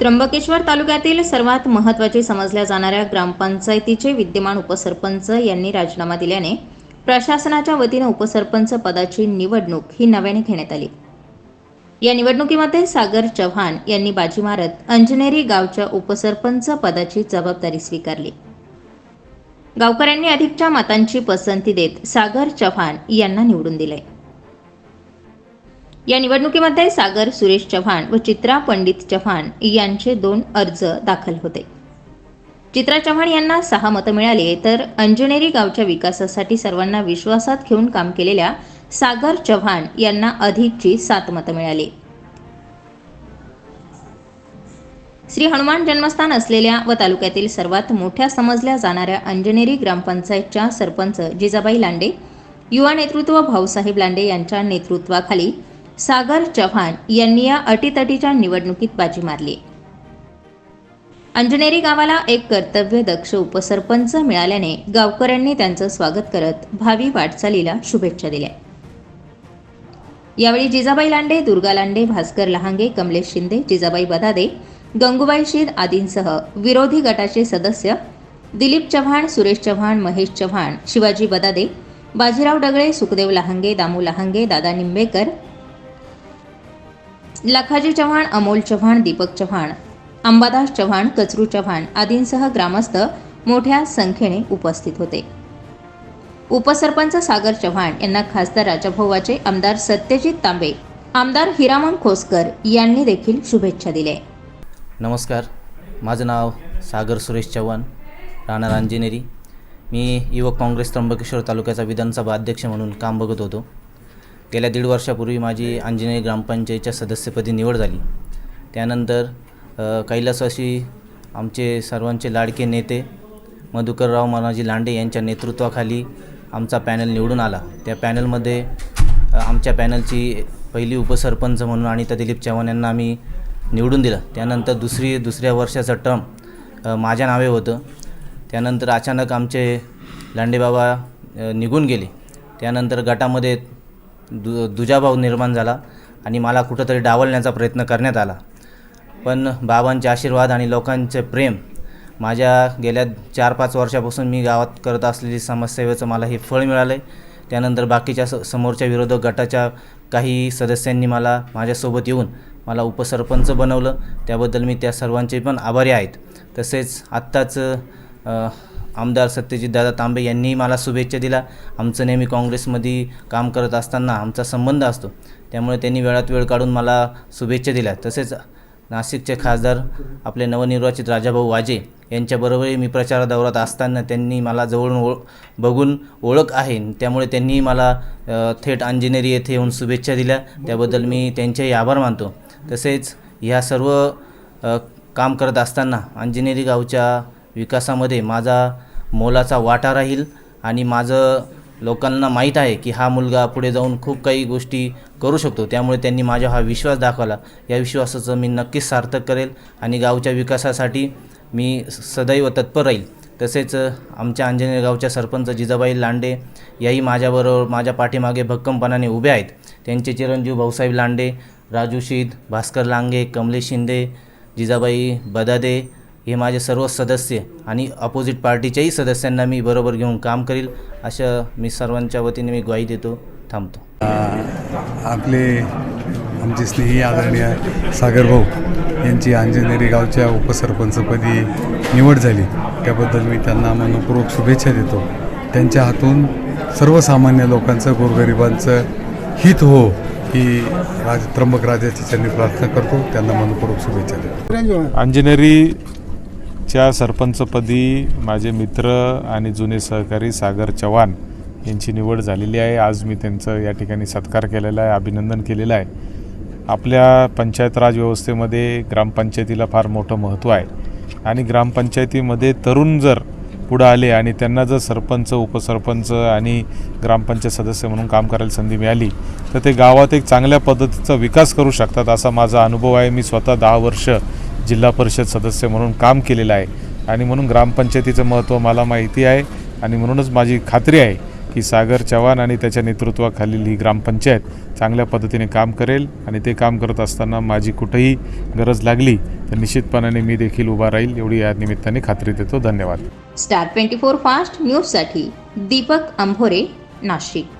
त्र्यंबकेश्वर तालुक्यातील सर्वात महत्त्वाचे समजल्या जाणाऱ्या ग्रामपंचायतीचे विद्यमान उपसरपंच यांनी राजीनामा दिल्याने प्रशासनाच्या वतीने उपसरपंच पदाची निवडणूक ही नव्याने घेण्यात आली. या निवडणुकीमध्ये सागर चव्हाण यांनी बाजी मारत अंजनेरी गावच्या उपसरपंच पदाची जबाबदारी स्वीकारली. गावकऱ्यांनी अधिकच्या मतांची पसंती देत सागर चव्हाण यांना निवडून दिले या निवडणुकीमध्ये सागर सुरेश चव्हाण व चित्रा पंडित चव्हाण यांचे दोन अर्ज दाखल होते. चित्रा चव्हाण यांना सहा मतं मिळाली तर अंजनेरी गावच्या विकासासाठी सर्वांना विश्वासात घेऊन काम केलेल्या सागर चव्हाण यांना अधिकची सात मतं मिळाली. श्री हनुमान जन्मस्थान असलेल्या व तालुक्यातील सर्वात मोठ्या समजल्या जाणाऱ्या अंजनेरी ग्रामपंचायतच्या सरपंच जिजाबाई लांडे युवा नेतृत्व भाऊसाहेब लांडे यांच्या नेतृत्वाखाली सागर चव्हाण यांनी या अटीतटीच्या निवडणुकीत बाजी मारली. अंजनेरी गावाला एक कर्तव्य दक्ष उपसरपंच मिळाल्याने गावकऱ्यांनी त्यांचं स्वागत करत भावी वाटचालीला शुभेच्छा दिल्या. यावेळी जिजाबाई लांडे दुर्गा लांडे भास्कर लहांगे कमलेश शिंदे जिजाबाई बदादे गंगूबाई शीद आदींसह विरोधी गटाचे सदस्य दिलीप चव्हाण सुरेश चव्हाण महेश चव्हाण शिवाजी बदादे बाजीराव डगळे सुखदेव लहांगे दामू लहांगे दादा निंबेकर लखाजी चव्हाण अमोल चव्हाण दीपक चव्हाण अंबादास चव्हाण कचरू चव्हाण आदींसह ग्रामस्थ मोठ्या संख्येने उपस्थित होते. उपसरपंच सागर चव्हाण यांना खासदार राजाभाऊ आमदार सत्यजित तांबे आमदार हिरामन खोसकर यांनी देखील शुभेच्छा दिल्या. नमस्कार. माझं नाव सागर सुरेश चव्हाण राहणार रांजिनेरी मी युवक काँग्रेस त्र्यंबकेश्वर तालुक्याचा विधानसभा अध्यक्ष म्हणून काम बघत होतो. गेल्या दीड वर्षापूर्वी माझी अंजनेरी ग्रामपंचायतच्या सदस्यपदी निवड झाली. त्यानंतर कैलासवासी आमचे सर्वांचे लाडके नेते मधुकरराव मानाजी लांडे यांच्या नेतृत्वाखाली आमचा पॅनल निवडून आला. त्या पॅनलमध्ये आमच्या पॅनलची पहिली उपसरपंच म्हणून अनिता दिलीप चव्हाण यांना आम्ही निवडून दिलं. त्यानंतर दुसरी दुसऱ्या वर्षाचं टर्म माझ्या नावे होतं. त्यानंतर अचानक आमचे लांडेबाबा निघून गेले. त्यानंतर गटामध्ये दु दुजाभाव निर्माण झाला आणि मला कुठंतरी डावलण्याचा प्रयत्न करण्यात आला. पण बाबांचे आशीर्वाद आणि लोकांचे प्रेम माझ्या गेल्या चार पाच वर्षापासून मी गावात करत असलेली समाजसेवेचं मला हे फळ मिळालं आहे त्यानंतर बाकीच्या स समोरच्या विरोधक गटाच्या काही सदस्यांनी मला माझ्यासोबत येऊन मला उपसरपंच बनवलं. त्याबद्दल मी त्या सर्वांचे पण आभारी आहेत. तसेच आत्ताच आमदार सत्यजितदादा तांबे यांनीही मला शुभेच्छा दिला आमचं नेहमी काँग्रेसमध्ये काम करत असताना आमचा संबंध असतो. त्यामुळे त्यांनी वेळात वेळ काढून मला शुभेच्छा दिल्या. तसेच नाशिकचे खासदार आपले नवनिर्वाचित राजाभाऊ वाजे यांच्याबरोबरही मी प्रचार दौऱ्यात असताना त्यांनी मला जवळून ओळ बघून ओळख आहे. त्यामुळे त्यांनी मला थेट अंजनेरी येथे येऊन शुभेच्छा दिल्या. त्याबद्दल मी त्यांचेही आभार मानतो. तसेच ह्या सर्व काम करत असताना अंजनेरी गावच्या विकासामध्ये माझा मोलाचा वाटा राहील आणि माझं लोकांना माहीत आहे की हा मुलगा पुढे जाऊन खूप काही गोष्टी करू शकतो. त्यामुळे त्यांनी माझा हा विश्वास दाखवला. या विश्वासाचं मी नक्कीच सार्थक करेल आणि गावच्या विकासासाठी मी सदैव तत्पर राहील. तसेच आमच्या अंजनेर गावच्या सरपंच जिजाबाई लांडे याही माझ्याबरोबर माझ्या पाठीमागे भक्कमपणाने उभे आहेत. त्यांचे चिरंजीव भाऊसाहेब लांडे राजू शीद भास्कर लांगे कमलेश शिंदे जिजाबाई बदादे हे माझे सर्व सदस्य आणि अपोजिट पार्टीच्याही सदस्यांना मी बरोबर घेऊन काम करील अशा मी सर्वांच्या वतीने मी ग्वाही देतो थांबतो. आपले आमचे स्नेही आदरणीय सागर भाऊ यांची अंजनेरी गावच्या उपसरपंचपदी निवड झाली. त्याबद्दल मी त्यांना मनपूर्वक शुभेच्छा देतो. त्यांच्या हातून सर्वसामान्य लोकांचं गोरगरिबांचं हित हो ही राज त्र्यंबक राजाची त्यांनी प्रार्थना करतो. त्यांना मनपूर्वक शुभेच्छा देतो. अंजनेरीच्या सरपंचपदी माझे मित्र आणि जुने सहकारी सागर चव्हाण यांची निवड झालेली आहे. आज मी त्यांचं या ठिकाणी सत्कार केलेला आहे अभिनंदन केलेलं आहे. आपल्या पंचायत राज व्यवस्थेमध्ये ग्रामपंचायतीला फार मोठं महत्त्व आहे. आणि ग्रामपंचायतीमध्ये तरुण जर पुढं आले आणि त्यांना जर सरपंच उपसरपंच आणि ग्रामपंचायत सदस्य म्हणून काम करायला संधी मिळाली तर ते गावात एक चांगल्या पद्धतीचा विकास करू शकतात असा माझा अनुभव आहे. मी स्वतः दहा वर्ष जिल्हा परिषद सदस्य म्हणून काम केलेलं आहे. आणि म्हणून ग्रामपंचायतीचं महत्त्व मला माहिती आहे. आणि म्हणूनच माझी खात्री आहे की सागर चव्हाण आणि त्याच्या नेतृत्वाखालील ही ग्रामपंचायत चांगल्या पद्धतीने काम करेल आणि ते काम करत असताना माझी कुठेही गरज लागली तर निश्चितपणाने मी देखील उभा राहील एवढी या निमित्ताने खात्री देतो. धन्यवाद. स्टार ट्वेंटी फोर फास्ट न्यूजसाठी दीपक अंभोरे नाशिक.